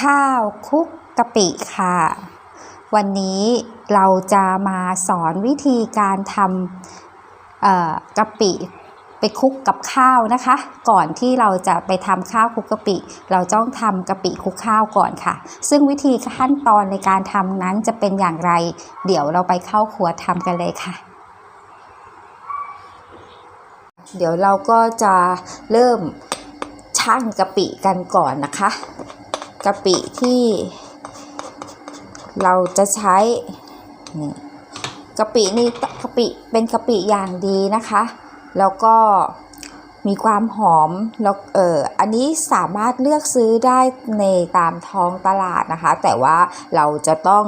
ข้าวคุกกะปิค่ะ วันนี้เราจะมาสอนวิธีการทำกะปิไปคลุกกับข้าวนะคะ ก่อนที่เราจะไปทำข้าวคลุกกะปิ เราต้องทำกะปิคลุกข้าวก่อนค่ะ ซึ่งวิธีขั้นตอนในการทำนั้นจะเป็นอย่างไร เดี๋ยวเราไปเข้าครัวทำกันเลยค่ะ เดี๋ยวเราก็จะเริ่มชั่งกะปิกันก่อนนะคะกะปิที่เราจะใช้นี่กะปินี่กะปิเป็นกะปิอย่างดีนะคะ แล้วก็มีความหอมแล้วเอออันนี้สามารถเลือกซื้อได้ในตามท้องตลาดนะคะ แต่ว่าเราจะต้อง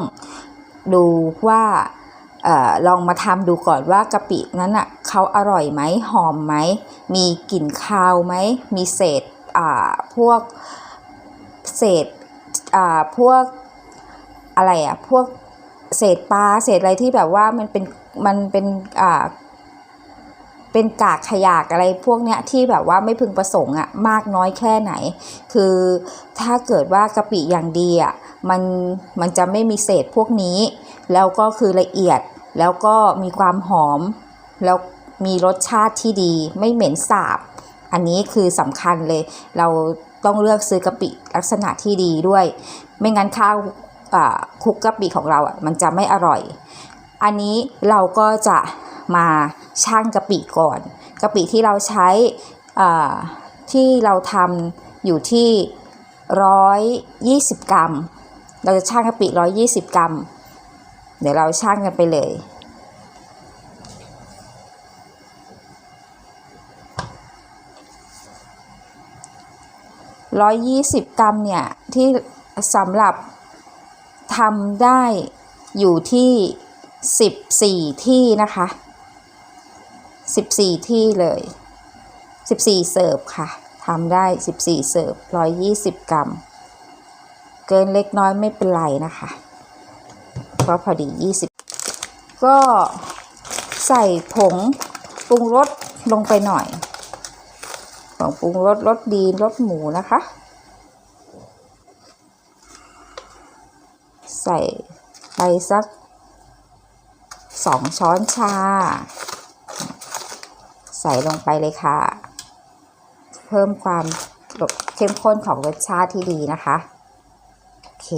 ดูว่าออลองมาทำดูก่อนว่ากะปินั้นอะ เขาอร่อยไหมหอมไหมมีกลิ่นคาวไหมมีเศษอ่าพวกเศษอ่าพวกอะไรอะพวกเศษปลาเศษอะไรที่แบบว่ามันเป็นมันเป็นอ่าเป็นกากขยากอะไรพวกเนี้ยที่แบบว่าไม่พึงประสงค์อะมากน้อยแค่ไหน คือถ้าเกิดว่ากะปิอย่างดีอะมันมันจะไม่มีเศษพวกนี้ แล้วก็คือละเอียดแล้วก็มีความหอมแล้ว มีรสชาติที่ดีไม่เหม็นสาบ อันนี้คือสำคัญเลย เราต้องเลือกซื้อกะปิลักษณะที่ดีด้วย ไม่งั้นข้าวคุกกะปิของเราอะมันจะไม่อร่อย อันนี้เราก็จะมาชั่งกะปิก่อนกะปิที่เราใช้ที่เราทำอยู่ที่ร้อยยี่สิบกรัม เราจะชั่งกะปิร้อยยี่สิบกรัม เดี๋ยวเราชั่งกันไปเลย ร้อยยี่สิบกรัมเนี่ย ที่สำหรับทำได้อยู่ที่สิบสี่ที่นะคะสิบสี่ที่เลยสิบสี่เสิร์ฟค่ะทำได้สิบสี่เสิร์ฟร้อยยี่สิบกรัม เกินเล็กน้อยไม่เป็นไรนะคะเพราะพอดียี่สิบก็ใส่ผงปรุงรสลงไปหน่อยผงปรุงรสรสดีรสหมูนะคะ ใส่ไปสักสองช้อนชา ใส่ลงไปเลยค่ะ เพิ่มความเข้มข้นของรสชาติที่ดีนะคะ โอเค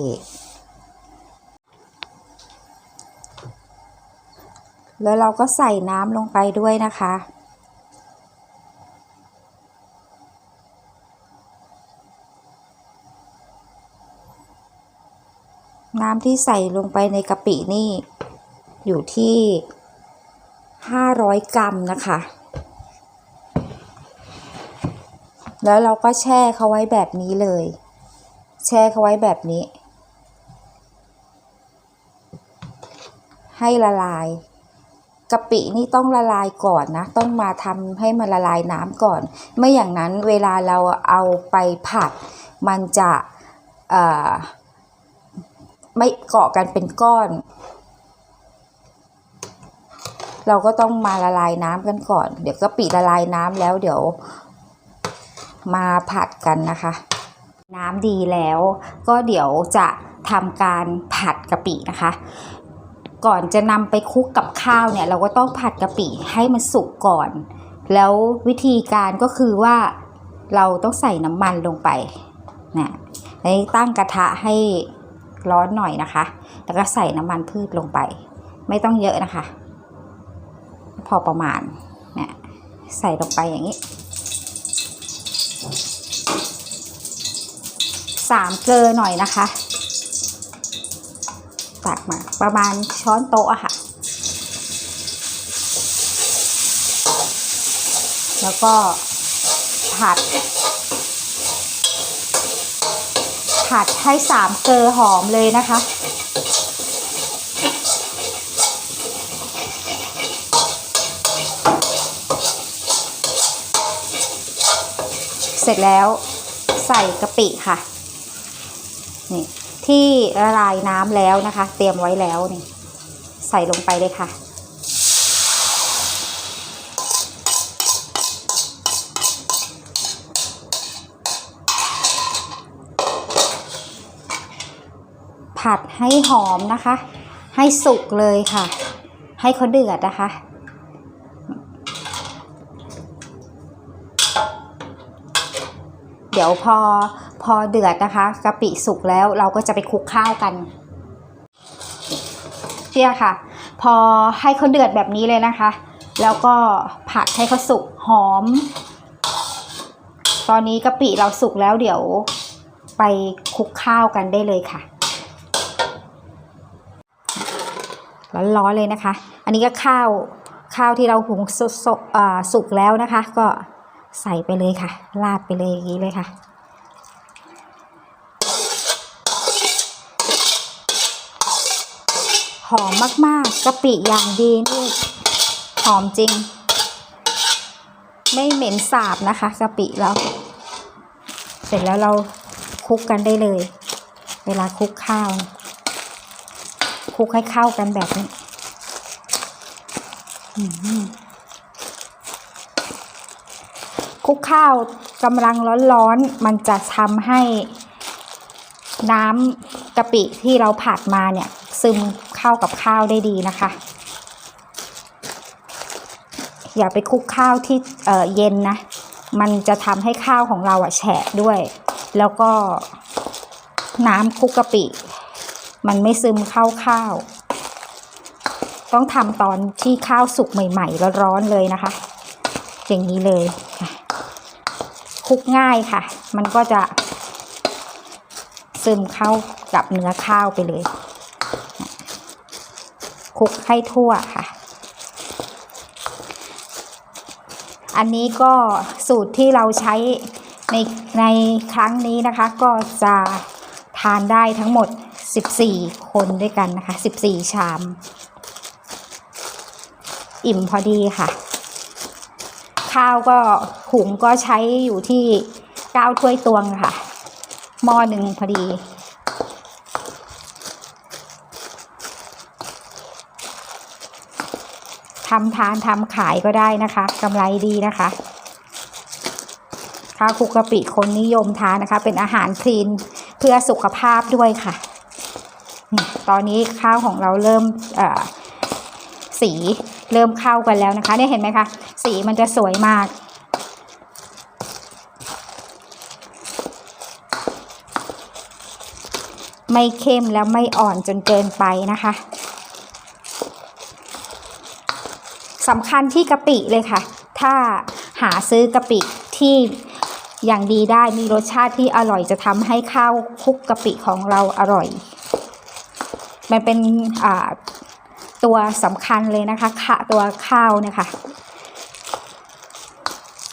แล้วเราก็ใส่น้ำลงไปด้วยนะคะ น้ำที่ใส่ลงไปในกะปินี่ อยู่ที่ 500 กรัมนะคะ แล้วเราก็แช่เขาไว้แบบนี้เลย แช่เขาไว้แบบนี้ ให้ละลายกะปินี่ต้องละลายก่อนนะ ต้องมาทำให้มันละลายน้ำก่อน ไม่อย่างนั้นเวลาเราเอาไปผัด มันจะ ไม่เกาะกันเป็นก้อน เราก็ต้องมาละลายน้ำกันก่อน เดี๋ยวกะปิละลายน้ำแล้วเดี๋ยว มาผัดกันนะคะ น้ำดีแล้ว ก็เดี๋ยวจะทำการผัดกะปินะคะ ก่อนจะนำไปคลุกกับข้าวเนี่ย เราก็ต้องผัดกะปิให้มันสุกก่อน แล้ววิธีการก็คือว่าเราต้องใส่น้ำมันลงไปนะในตั้งกระทะให้ ร้อนหน่อยนะคะ แล้วก็ใส่น้ำมันพืชลงไป ไม่ต้องเยอะนะคะ พอประมาณเนี่ยใส่ลงไปอย่างนี้สามเกลือหน่อยนะคะตักมาประมาณช้อนโต๊ะอะค่ะ แล้วก็ผัด ผัดให้สามเกลือหอมเลยนะคะ เสร็จแล้วใส่กะปิค่ะ นี่ที่ละลายน้ำแล้วนะคะ เตรียมไว้แล้วนี่ ใส่ลงไปเลยค่ะ ผัดให้หอมนะคะ ให้สุกเลยค่ะ ให้เขาเดือดนะคะ เดี๋ยวพอพอเดือดนะคะกะปิสุกแล้วเราก็จะไปคลุกข้าวกันเนี่ยค่ะ พอให้เขาเดือดแบบนี้เลยนะคะ แล้วก็ผัดให้เขาสุกหอม ตอนนี้กะปิเราสุกแล้วเดี๋ยวไปคลุกข้าวกันได้เลยค่ะ ร้อนๆเลยนะคะ อันนี้ก็ข้าวข้าวที่เราหุงส,สุกแล้วนะคะ ก็ใส่ไปเลยค่ะ ราดไปเลยอย่างนี้เลยค่ะ หอมมากๆกะปิอย่างดีนี่หอมจริง ไม่เหม็นสาบนะคะกะปิแล้ว เสร็จแล้วเราคลุกกันได้เลย เวลาคลุกข้าว ลุกให้เข้ากันแบบนี้คลุกข้าวกำลังร้อนๆ มันจะทำให้น้ำกะปิที่เราผัดมาเนี่ย ซึมเข้ากับข้าวได้ดีนะคะ อย่าไปคลุกข้าวที่เเย็นนะ มันจะทำให้ข้าวของเราอะแฉะด้วย แล้วก็น้ำคลุกกะปิ มันไม่ซึมเข้าข้าว ต้องทำตอนที่ข้าวสุกใหม่ๆแล้วร้อนๆเลยนะคะ อย่างนี้เลยคลุกง่ายค่ะ มันก็จะ ซึมเข้ากับเนื้อข้าวไปเลยคลุกให้ทั่วค่ะ อันนี้ก็สูตรที่เราใช้ในในครั้งนี้นะคะ ก็จะทานได้ทั้งหมด 14 คนด้วยกันนะคะ 14 ชาม อิ่มพอดีค่ะ ข้าวก็หุงก็ใช้อยู่ที่ 9 ถ้วยตวงค่ะ หม้อหนึ่งพอดี ทำทานทำขายก็ได้นะคะกำไรดีนะคะข้าวคุกกะปิคนนิยมทานนะคะ เป็นอาหารคลีนเพื่อสุขภาพด้วยค่ะ ตอนนี้ข้าวของเราเริ่มสีเริ่มเข้ากันแล้วนะคะเนี่ยเห็นไหมคะ สีมันจะสวยมาก ไม่เข้มแล้วไม่อ่อนจนเกินไปนะคะสำคัญที่กะปิเลยค่ะ ถ้าหาซื้อกะปิที่อย่างดีได้มีรสชาติที่อร่อยจะทำให้ข้าวคุกกะปิของเราอร่อย มันเป็นตัวสำคัญเลยนะคะค่ะตัวข้าวเนี่ยค่ะ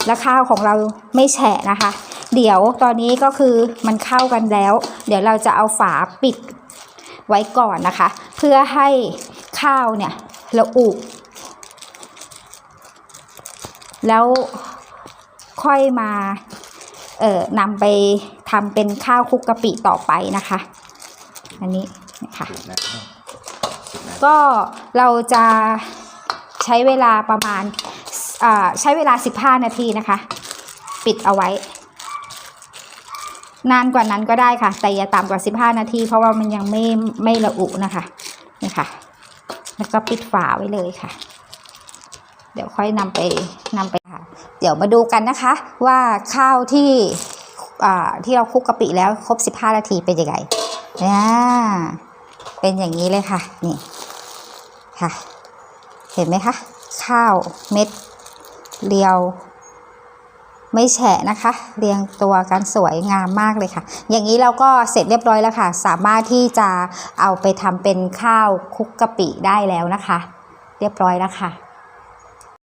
และข้าวของเราไม่แฉะนะคะ เดี๋ยวตอนนี้ก็คือมันเข้ากันแล้ว เดี๋ยวเราจะเอาฝาปิดไว้ก่อนนะคะ เพื่อให้ข้าวเนี่ยละอุ แล้วค่อยมาเอ่อนำไปทำเป็นข้าวคุกกะปิต่อไปนะคะ อันนี้ นะคะสิบนาทีสิบนาทีก็เราจะใช้เวลาประมาณอ่าใช้เวลา 15 นาทีนะคะ ปิดเอาไว้ นานกว่านั้นก็ได้ค่ะ แต่อย่าต่ำกว่า 15 นาที เพราะว่ามันยังไม่ไม่ระอุนะคะนี่ค่ะ แล้วก็ปิดฝาไว้เลยค่ะ เดี๋ยวค่อยนำไปนำไปค่ะ เดี๋ยวมาดูกันนะคะ ว่าข้าวที่อ่าที่เราคลุกกะปิแล้วครบ 15 นาทีเป็นยังไง อ่าเป็นอย่างนี้เลยค่ะ นี่ค่ะ เห็นไหมคะ ข้าวเม็ด เรียว ไม่แฉะนะคะ เรียงตัวกันสวยงามมากเลยค่ะ อย่างนี้เราก็เสร็จเรียบร้อยแล้วค่ะ สามารถที่จะเอาไปทำเป็นข้าวคุกกะปิได้แล้วนะคะ เรียบร้อยแล้วค่ะ